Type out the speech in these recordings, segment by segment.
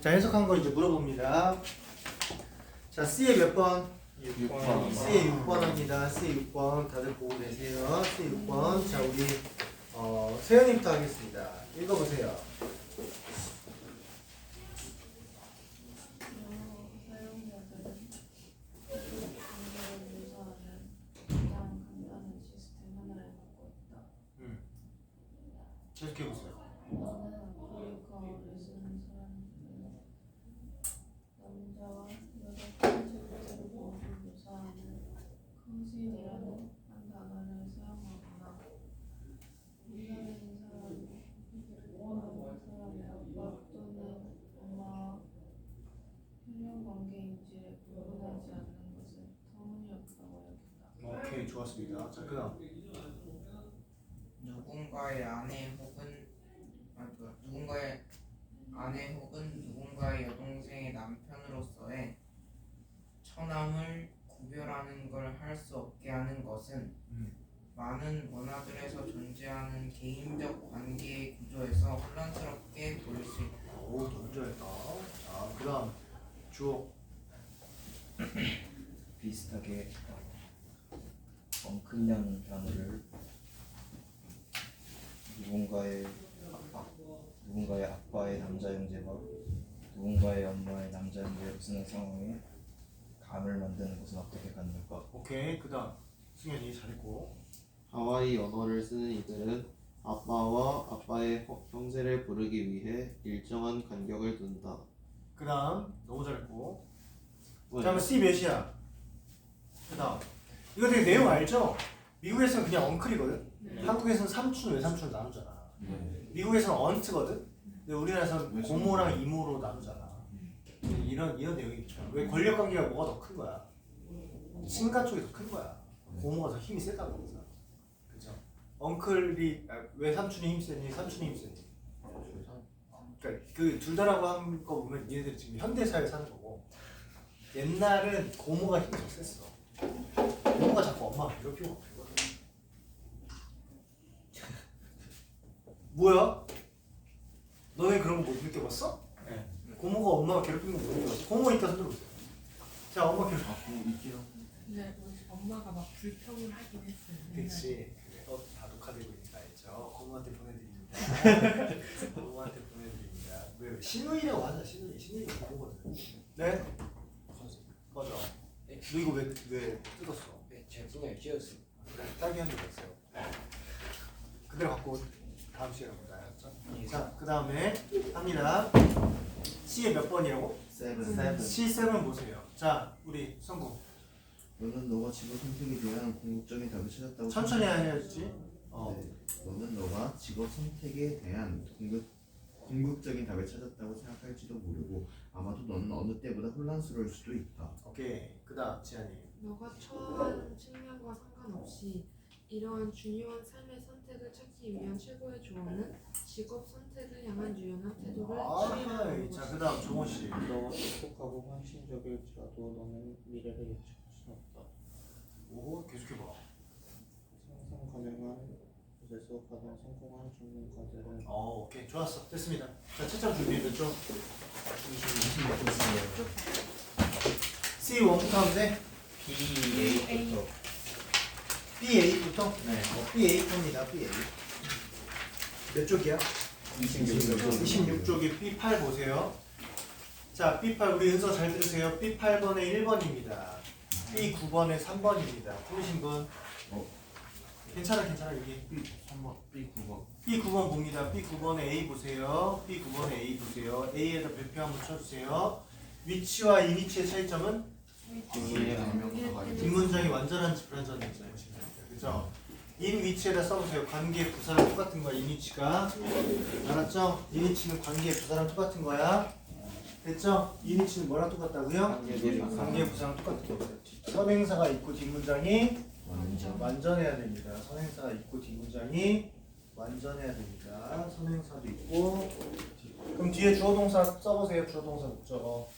자 해석한 거 이제 물어봅니다. 자 C에 몇 번? 6번. C에 6번입니다. C에 6번 다들 보고 계세요. C에 6번. 자 우리 어, 세연이부터 하겠습니다. 읽어보세요. 사용자들은 공개를 유사하는 가장 간단한 시스템 하나를 갖고 있다. 음. 계속해 보세요. 나는 아프리카어를 쓰는 사람들은 남자와 여자 컨셉트를 모두 유사하는 컨신이라는 한 단어를 사용하거나 이사하는 사람이 원하는 사람의 아빠 또는 엄마와 혈연 관계인지를 구분하지 않는 것을 터무니없다고 좋았습니다. 자 그다음 누군가의 아내 혹은 아 뭐야 누군가의 아내 혹은 누군가의 여동생의 남편으로서의 처남을 구별하는 걸 할 수 없게 하는 것은 음. 많은 문화들에서 존재하는 개인적 관계의 구조에서 혼란스럽게 보일 수 있다. 오 너무 잘했다. 자 그다음 주어 비슷하게 엉클이라는 단어를 누군가의 아빠, 누군가의 아빠의 남자 형제와 누군가의 엄마의 남자 형제를 쓰는 상황에 감을 만드는 것은 어떻게 가능할까? 오케이 그다음 승현이 잘했고 하와이 언어를 쓰는 이들은 아빠와 아빠의 형- 형제를 부르기 위해 일정한 간격을 둔다. 그다음 너무 잘했고 왜? 그다음에 C 몇이야? 그다음 이거 되게 내용 알죠? 미국에서는 그냥 엉클이거든. 한국에서는 삼촌 외삼촌 나누잖아. 미국에서는 언트거든. 근데 우리나라에서는 고모랑 이모로 나누잖아. 이런 이런 내용이 있죠. 왜 권력 관계가 뭐가 더 큰 거야? 친가 쪽이 더 큰 거야. 고모가 더 힘이 세다고 그래서. 그렇죠. 엉클이 아, 왜 삼촌이 힘 세니? 삼촌이 힘 세니? 그러니까 그 둘 다라고 한 거 보면 얘네들이 지금 현대 사회 사는 거고 옛날은 고모가 힘이 더 셌어. 고모가 자꾸 엄마가 괴롭히고. 뭐야? 너네 그런 거 못 느껴봤어? 네. 고모가 엄마가 괴롭히는 거 못 느껴봤어? 고모 있다 손 들어 보세요. 자 엄마 괴롭. 네, 엄마가 막 불평을 하긴 했어요. 그치. 그래. 어, 다 녹화되고 있는 거 알죠? 고모한테 보내드립니다. 고모한테 보내드립니다. 왜 신우이라고 하자 신우이. 신우이가 고모거든. 네? 꺼 져. 너 이거 왜, 왜 뜯었어? 제 손에. 그래, 딸기 한 개가 있어요. 그대로 갖고 다음 시간에 보자. 알았죠? 자, 그 다음에 합니다. C의 몇 번이라고? 세븐. C7 보세요. 자, 우리 성구. 너는 너가 직업 선택에 대한 궁극적인 답을 찾았다고 천천히 생각- 해야지. 어. 네. 너는 너가 직업 선택에 대한 궁극, 궁극적인 답을 찾았다고 생각할지도 모르고 아마도 너는 어느 때보다 혼란스러울 수도 있다. 오케이. 그 다음, 지안이. 너가 처한 측면과 상관없이 이러한 중요한 삶의 선택을 찾기 위한 최고의 조언은 직업 선택을 향한 유연한 태도를 아, 취하는 자, 것이다. 그 다음 종호 씨. 너가 똑똑하고 헌신적일지라도 너는 미래를 예측할 수 없다. 오, 계속해봐. 상상 가능한 곳에서 가장 성공한 전문가들은 어, 오케이. 좋았어. 됐습니다. 자, 채점 점? C1부터 하면 돼? B8부터 B8부터? 네. 어, B8입니다. B8. 몇 쪽이야? 26쪽 26쪽에 B8 보세요. 자, B8 우리 은서 잘 들으세요. B8번에 1번입니다. B9번에 3번입니다. 틀리신 분? 어? 괜찮아, 괜찮아. 여기 B 3번, B 9번. B9번 봅니다. B9번에 A 보세요. B9번에 A 보세요. A에다 별표 한번 쳐주세요. 위치와 이 위치의 차이점은 있는 뒷문장이 완전한지 불완전한지 보시면 됩니다. 그죠? 인 위치에다 써보세요. 관계 부사랑 똑같은 거야. 인 위치가 알았죠? 인 위치는 관계 부사랑 똑같은 거야. 됐죠? 인 위치는 뭐랑 똑같다고요? 관계 부사랑 똑같은 거예요. 선행사가 있고 뒷문장이 완전. 완전해야 됩니다. 선행사가 있고 뒷문장이 완전해야 됩니다. 선행사도 있고 그럼 뒤에 주어 동사 써보세요. 주어 동사 목적어.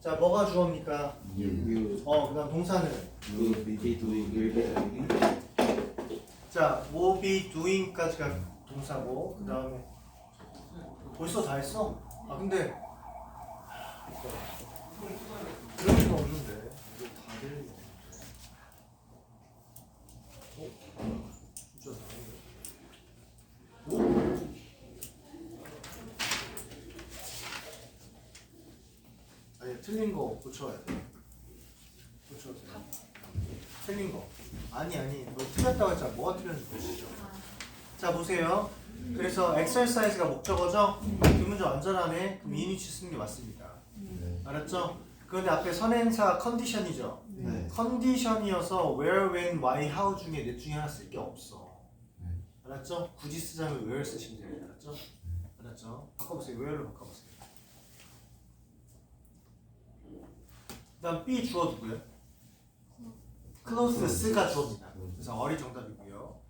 자, 뭐가 주어입니까? 유. 어, 그다음 동사는 유. 비, 도, 일, 비, 도, 일. 자, will be doing까지가 동사고 그 다음에 벌써 다 했어? 아 근데 그럴 리가 없는데 이거 다들 어? 진짜 다행이네 오? 아니 틀린 거 고쳐야 돼돼 틀린 거. 아니 아니. 너 틀렸다고 했잖아. 뭐가 틀렸는지 보시죠. 자 보세요. 그래서 엑설사이즈가 목적어죠? 그 문제 완전하네. 그럼 이니치 쓰는 게 맞습니다. 네. 알았죠? 그런데 앞에 선행사 컨디션이죠? 네. 컨디션이어서 where, when, why, how 중에 넷 중에 하나 쓸 게 없어. 네. 알았죠? 굳이 쓰자면 where 쓰시면 돼요 알았죠? 알았죠? 바꿔보세요. where로 바꿔보세요 다음 B 주어 누구예요? closes가 주어입니다. 그래서 어리 정답이고요.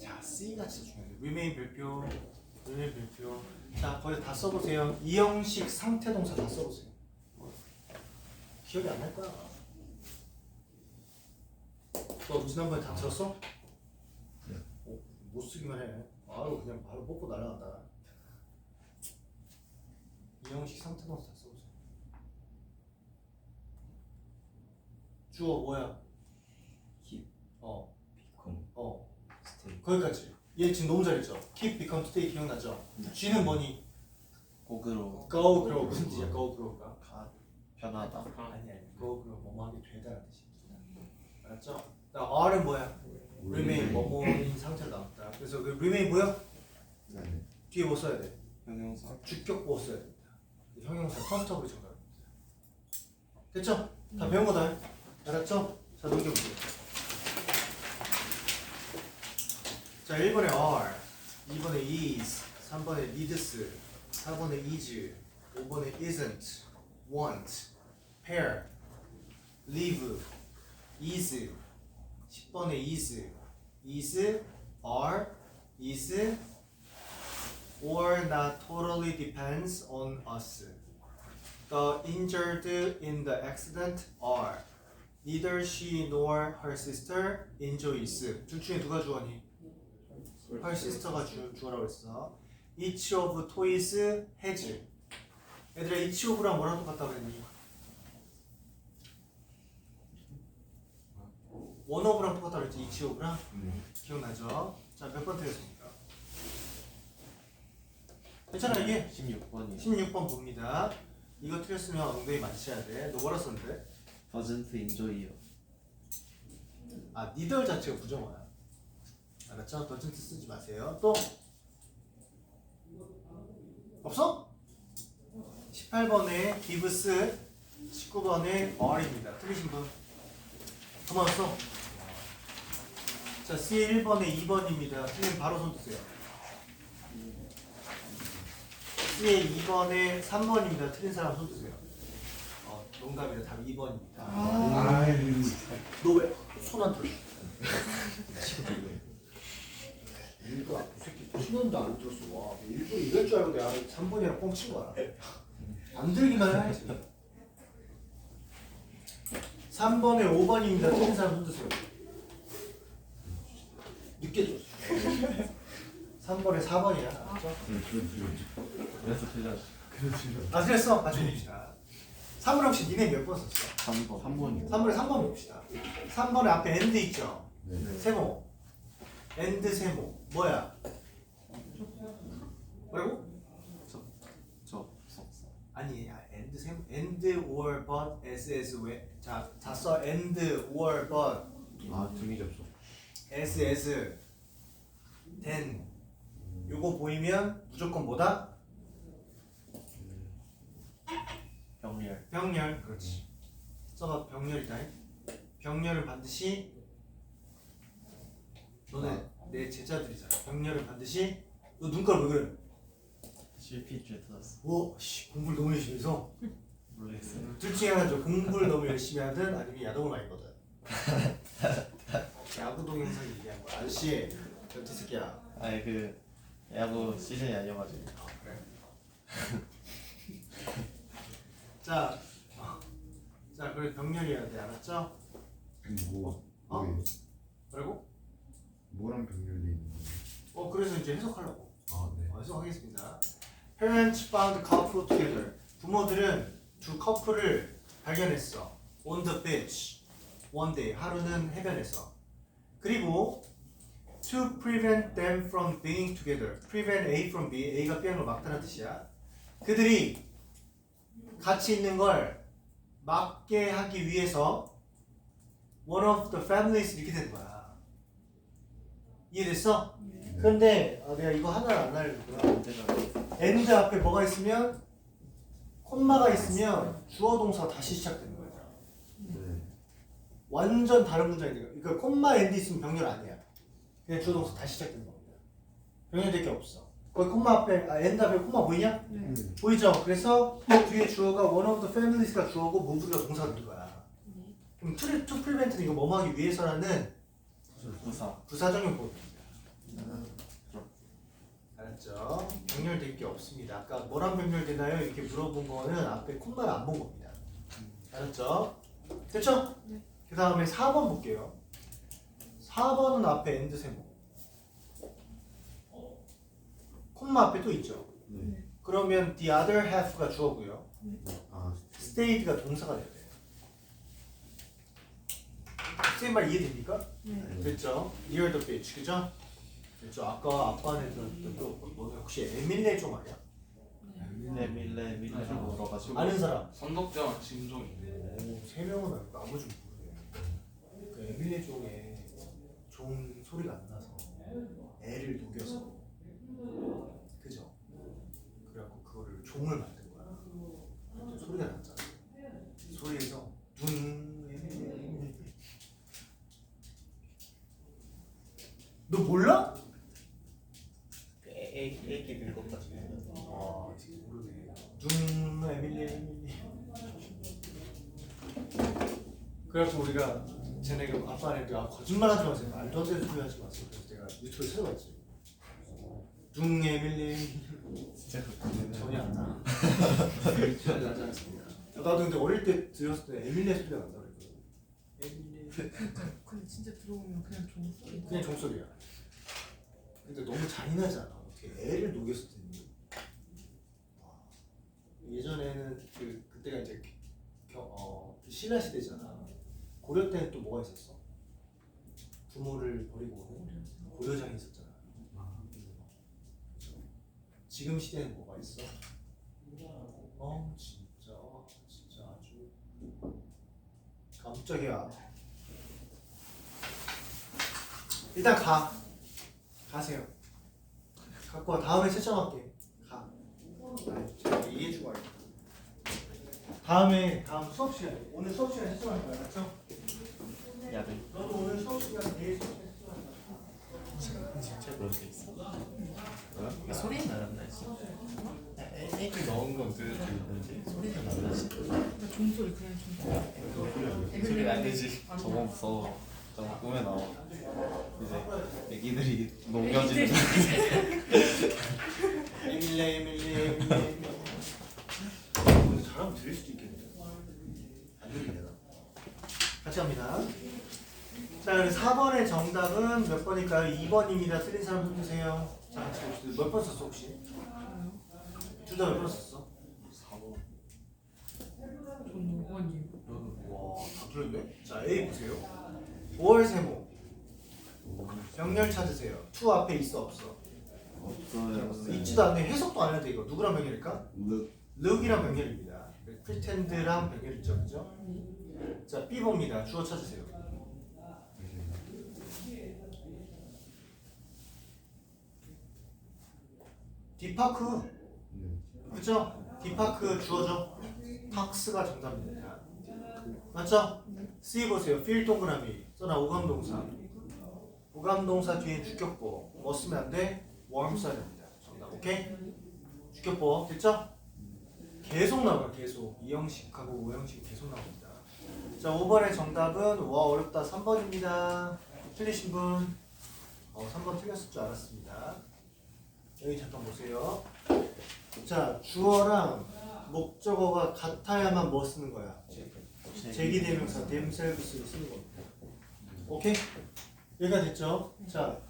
자 C가 진짜 중요해요. remain 별표 remain 별표. 자 거의 다 써보세요. 이 형식 상태 동사 다 써보세요. 기억이 안 날 거야. 너 지난번에 다 들었어? 네. 어, 못 쓰기만 해. 아유 그냥 바로 뽑고 날아간다. 이 형식 상태 동사 다 써보세요 주어 뭐야? keep, 어 become, 어. stay. 거기까지. 얘 지금 너무 잘했죠. Keep, become, stay 기억나죠? G는 뭐니? 고그로 Go, grow 무슨 뜻이야? Go, grow가? 가 변하다. 아니 아니. Go, grow 뭐뭐 하게 되다라는 뜻입니다. 알았죠? 나 R은 뭐야? Remain 뭐뭐인 상태로 남다. 그래서 그 remain 뭐야? 네. 뒤에 뭐 써야 돼? 형용사. 주격 보호 써야 됩니다. 형용사 컨스터블이 정답입니다. 됐죠? 다 배운 거다. 알았죠? 자 넘겨보세요. 자 1번에 are, 2번에 is, 3번에 needs, 4번에 is, 5번에 isn't, want, pair, live, is, 10번에 is, is, are, is, or not totally depends on us. The injured in the accident are neither she nor her sister enjoys. 둘 중에 누가 주어니? her sister가 주, 주어라고 했어. Each of toys has. 얘들아 each of랑 뭐랑 똑같다 그랬니? one of랑 똑같다 그랬지 each of랑? 네. 기억나죠? 자 몇번 틀렸습니까? 괜찮아 이게 16번이요. 16번 봅니다. 이거 틀렸으면 엉덩이 맞춰야 돼. 너 뭐라 썼는데? Doesn't enjoy요. 아, 니들 자체가 부정어야. 알았죠? 더진트 쓰지 마세요. 또 없어? 18번에 gives, 19번에 are입니다. 틀리신 분? 고마웠어. 자, C 1번에 2번입니다. 틀리면 바로 손 드세요. C의 2번에 3번입니다. 틀린 사람 손 드세요. 어, 농담이다. 답 2번입니다. 아유. 너왜 손안 들어? 일도 안, 이 새끼 신혼도 안 들었어. 와, 일부 이럴 줄 알고 내가 3번이랑 뻥친 거야. 안 들기만 해야지. 3번에 5번입니다. 틀린 사람 손 드세요. 늦게 줬어. 3번에 4번이야. 알았죠? 그래서 틀렸어. 아, 틀렸어? 같이 봅시다. 3번 혹시 니네 몇 번 썼어? 3번. 3번이요. 3번에 3번 봅시다. 3번에 앞에 end 있죠? 네. 세모. end 세모. 뭐야? 뭐라고? 저 아니, 야, end 세모. end or but as 왜? 자, 다 써. end or but 아 등이 접속. as then. 요거 보이면 무조건 뭐다? 병렬. 병렬. 그렇지. 써봐. 병렬이다. 병렬은 반드시 너네 내 제자들이잖아. 병렬은 반드시 너 눈깔 왜 그래? 실핏줄 들었어. 오, 씨, 공부를 너무 열심히 해서 모르겠어요. 둘 중에 하나죠. 공부를 너무 열심히 하든 아니면 야동을 많이 보든. 야구 동영상 얘기한 거야. 아저씨, 변태 새끼야. 아니 그 야구 시즌이 아니어가지고. 아, 그래. 자, 자, 그래 병렬이어야 돼, 알았죠? 뭐? 어? 뭐예요? 뭐라고? 뭐랑 병렬돼 있는 거예요? 어 그래서 이제 해석하려고 아 네. 어, 해석하겠습니다. Parents found couple together. 부모들은 두 커플을 발견했어. On the beach. One day. 하루는 해변에서. 그리고 to prevent them from being together. prevent A from B. A가 B하는 걸 막다는 뜻이야. 그들이 같이 있는 걸 막게 하기 위해서 one of the families 이렇게 된 거야. 이해됐어? 그런데 아, 내가 이거 하나를 안 알려줬구나. end 앞에 뭐가 있으면 콤마가 있으면 주어 동사가 다시 시작되는 거야. 네. 완전 다른 문장이니까. 그러니까 콤마 엔드 있으면 병렬 아니야. 그냥 주어 동사 다시 시작되는 겁니다. 병렬 될 게 없어. 거기 콤마 앞에 아 엔드 앞에 콤마 보이냐? 네. 보이죠? 그래서 뒤에 주어가 one of the families가 주어고 move가 동사가 된 거야. 네. 그럼 to, to prevent는 이거 뭐뭐 하기 위해서라는 부사 부사적용 보입니다. 알았죠? 병렬될 게 없습니다. 아까 뭐랑 병렬되나요? 이렇게 물어본 거는 앞에 콤마를 안 본 겁니다. 알았죠? 됐죠? 네. 그 다음에 4번 볼게요. 4번은 앞에 엔드 세모. 콤마 앞에 또 있죠? 네. 그러면 the other half가 주어고요. 아 stayed가 동사가 돼야 돼요. 선생님 말 이해됩니까? 네. 됐죠? Near the beach, 그죠? 됐죠? 아까 아빠한테 들었던 너 혹시 에밀레 좀 아냐? 밀레 밀레 밀레 물어가지고 아는 사람? 선덕자 진종이 오, 세 명은 알고 나머지. 그 에밀레 종에 종 소리가 안 나서 애를 녹여서 그죠? 그래갖고 그거를 종을 만든 거야. 근데 소리가 났잖아. 소리에서 둥 에밀레. 너 몰라? 애기 애기 읽어가지고 아, 지금 모르네. 둥 에밀리 에밀리. 그래서 우리가 쟤네가 아빠한테 아, 거짓말하지 마세요. 말도 안 되는 소리 하지 마세요. 그래서 제가 유튜브에 찾아봤지. 둥 에밀리 에밀리. 진짜 그렇거든요 전혀 안 나. 전혀 나지 않습니다. 나도 근데 어릴 때 들었을 때 에밀리 소리가 난다 그랬거든. 에밀리. 근데 진짜 들어보면 그냥 종소리. 그냥 종소리야. 근데 너무 잔인하잖아. 어떻게 애를 녹였을 텐데. 와. 예전에는 그 그때가 이제 겨, 어, 그 신라 시대잖아. 고려 때는 또 뭐가 있었어? 부모를 버리고 고려장이 있었잖아. 지금 시대는 뭐가 있어? 어 진짜 진짜 아주 깜짝이야. 일단 가. 가세요. 갖고 와. 다음에 채점할게. 가. 제가 이해해주고 할게. 다음에 다음 수업 시간에 오늘 수업 시간에 채점할 거야, 맞죠? 야들 너도 오늘 수업 시간 내일 수업 채점할 거야. 수 있어 소리는 안 나지. 애- 애기 넣은 건수 있는지? 소리는 그러니까 종소리 그냥 종소리. 소리가 안 되지. 저거 무서워 저거 꿈에 나와. 이제 애기들이 농겨지는 에밀레 에밀레 에밀레. 오늘 잘하면 들을 수도 있겠네요 안 들리려나? 같이 합니다. 자 그럼 4번의 정답은 몇 번일까요? 2번입니다. 틀린 사람 손 드세요 몇번 썼어 혹시? 둘 다 몇 번 썼어? 4번 전 5번이에요. 와다 틀렸네 자 A 보세요 5월 세모 병렬 찾으세요 투 앞에 있어 없어? 없어요 있지도 않네 해석도 안 해도 돼 이거 누구랑 병렬일까? 르 룩이랑 병렬입니다. 프리텐드랑 병렬 있죠, 그죠? 자, B 봅니다. 주어 찾으세요. 디파크, 네. 그죠? 디파크 주어죠? 탁스가 정답입니다. 맞죠? C 보세요. 필 동그라미 써나 오감동사. 오감동사 뒤에 주격보. 뭐 쓰면 안 돼? warm 써야 됩니다. 정답. 오케이? 주격보 됐죠? 계속 나와요 계속 이 형식하고 오 형식 계속 나옵니다 자 5번의 정답은 와 어렵다 3번입니다 틀리신 분 어, 3번 틀렸을 줄 알았습니다 여기 잠깐 보세요 자 주어랑 목적어가 같아야만 뭐 쓰는 거야 제기 대명사 themselves를 쓰는 겁니다 오케이? 여기가 됐죠? 자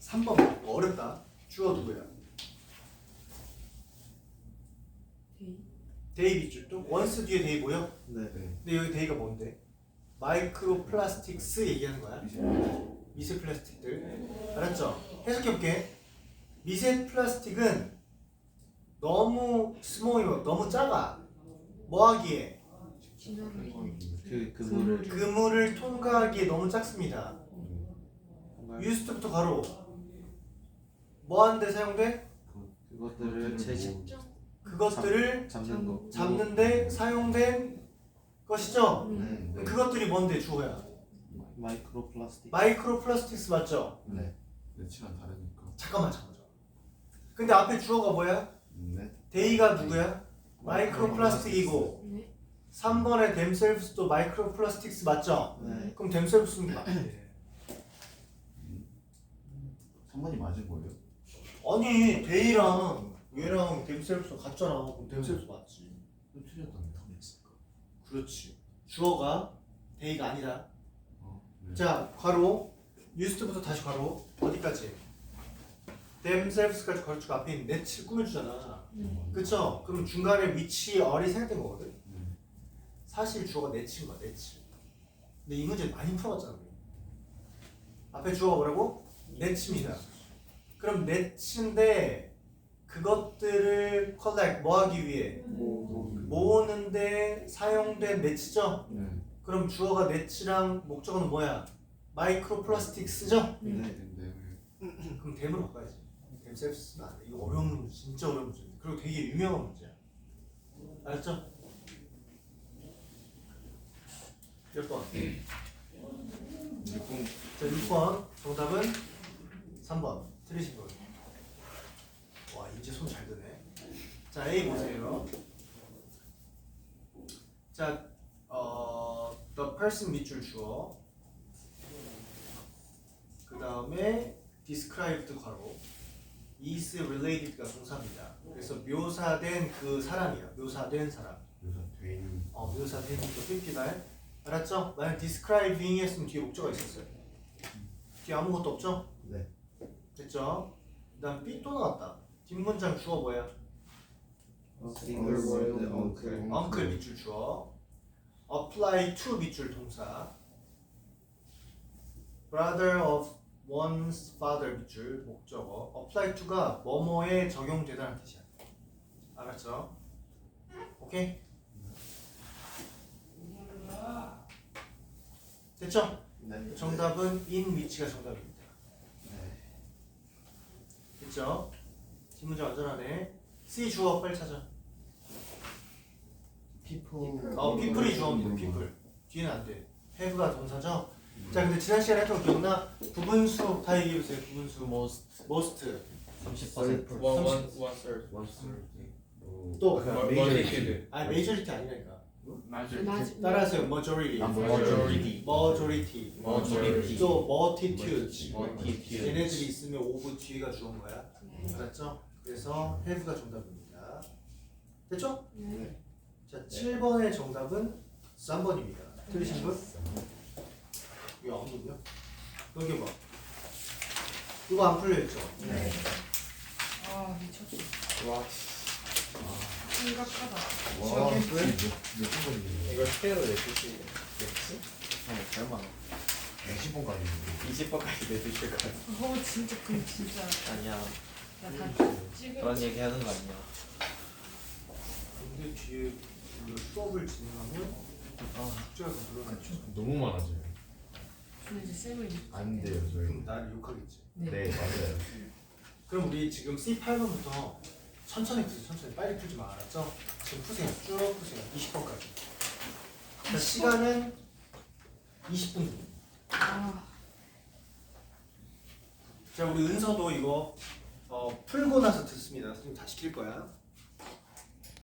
3번 어렵다. 주어 누구야? 데이. 데이 밑줄 또 원스 뒤에 데이 뭐야? 네. 네. 근데 여기 데이가 뭔데? 마이크로 플라스틱스 얘기하는 거야. 미세 플라스틱들 알았죠? 해석해볼게 미세 플라스틱은 너무 스몰이 너무 작아 뭐하기에 그 그물을 그물을 통과하기에 너무 작습니다 유스트부터 가로 뭐하는데 사용돼? 그것들을 채집 그것들을 잡는 거. 잡는데 사용된 것이죠 네. 네. 그것들이 뭔데 주어야 마이크로 플라스틱. 마이크로 플라스틱스 맞죠? 네. 매치랑 다르니까. 잠깐만 잠깐만 근데 앞에 주어가 뭐야? 네. 데이가 누구야? 마이크로 플라스틱이고 네. 3번의 themselves도 마이크로 플라스틱스 맞죠? 네. 그럼 themselves는 맞대 3번이 맞은 거예요? 아니 데이랑 얘랑 themselves 같잖아 그럼 themselves 맞지 좀 틀렸던데. 그렇지 주어가 데이가 아니다 어. 네. 자 괄호 유스트부터 다시 괄호 어디까지? Themselves까지 괄호축 앞에 있는 넷을 꾸며주잖아 네. 그쵸? 그럼 중간에 위치 얼이 생각된 거거든 네. 사실 주어가 넷인 거야 넷이 근데 이 문제 많이 풀어봤잖아 우리. 앞에 주어가 뭐라고? 넷입니다 그럼 넷인데 그것들을 collect 뭐 하기 위해 모으는데 사용된 넷이죠? 네. 그럼 주어가 넷이랑 목적어는 뭐야? 마이크로 플라스틱스죠? 네. 네. 그럼 댐으로 바꿔야지 댐셀프스는 안돼 이거 어려운 문제 진짜 어려운 문제인데 그리고 되게 유명한 문제야. 알았죠? 몇 번? 6번 자 6번. 정답은 3번. 틀리신 거예요. 와 이제 손 잘 드네. 자 A 보세요. 자 어, the person 밑줄 주어. 그 다음에 described 괄호 is related가 동사입니다. 그래서 묘사된 그 사람이야 묘사된 사람. 그래서 된. 어, 묘사된 거 삐삐발 알았죠? 만약 describing 했으면 뒤에 목적어 있었어요. 뒤에 아무것도 없죠? 네. 됐죠? 그 다음 B 또 나왔다. 뒷문장 주어 뭐야? uncle 밑줄 주어. Apply to 밑줄 동사. Brother of one's father 밑줄 목적어 apply to가 뭐뭐에 적용되다는 뜻이야 알았죠? 오케이? 됐죠? 네. 정답은 in 위치가 정답입니다 네. 됐죠? 뒷문장 완전하네 C 주어 빨리 찾아 people 어, people이 주어입니다. people. 뒤에는 안 돼. have가 동사죠. 자, 근데 지난 시간에 했던 거 기억나? 부분수 다 얘기해 보세요. 부분수 most, most. 30% One one one third. 또 메이저 one 리티. liquid. 아니 majority 아니라니까. 따라하세요. majority. 아, majority. majority. Majority. 또 multitude. Multitude. 얘네들이 있으면 over 뒤가 주어인 거야. 네. 알았죠? 그래서 have가 정답입니다. 됐죠? 네. 자, 7번의 정답은 3번입니다. 틀리신 분? 이거 안 보냐? 여기 봐. 이거 안 풀려있죠? 네. 아 미쳤어. 와. 심각하다. 와 왜? 몇 번이에요? 이거 스페어로 내주시 겠지? 잘 많아. 20번까지 20번까지 내주실 거야. 어 진짜 그 진짜 아니야. 나다 찍을. 그런 얘기 하는 거 아니야. 근데 뒤에 이거 수업을 진행하면 아, 숙제가 더 늘어나죠. 너무 많아져요. 이제 쌤을 믿- 안 돼요 저희 그럼 나를 욕하겠지. 네. 네 맞아요 그럼 우리 지금 C8번부터 천천히 푸세요. 천천히 빨리 풀지 마. 알았죠? 지금 푸세요. 쭉 푸세요. 20번까지. 자, 시간은 20분. 아 자, 우리 은서도 이거 어, 풀고 나서 듣습니다. 선생님 다 시킬 거야.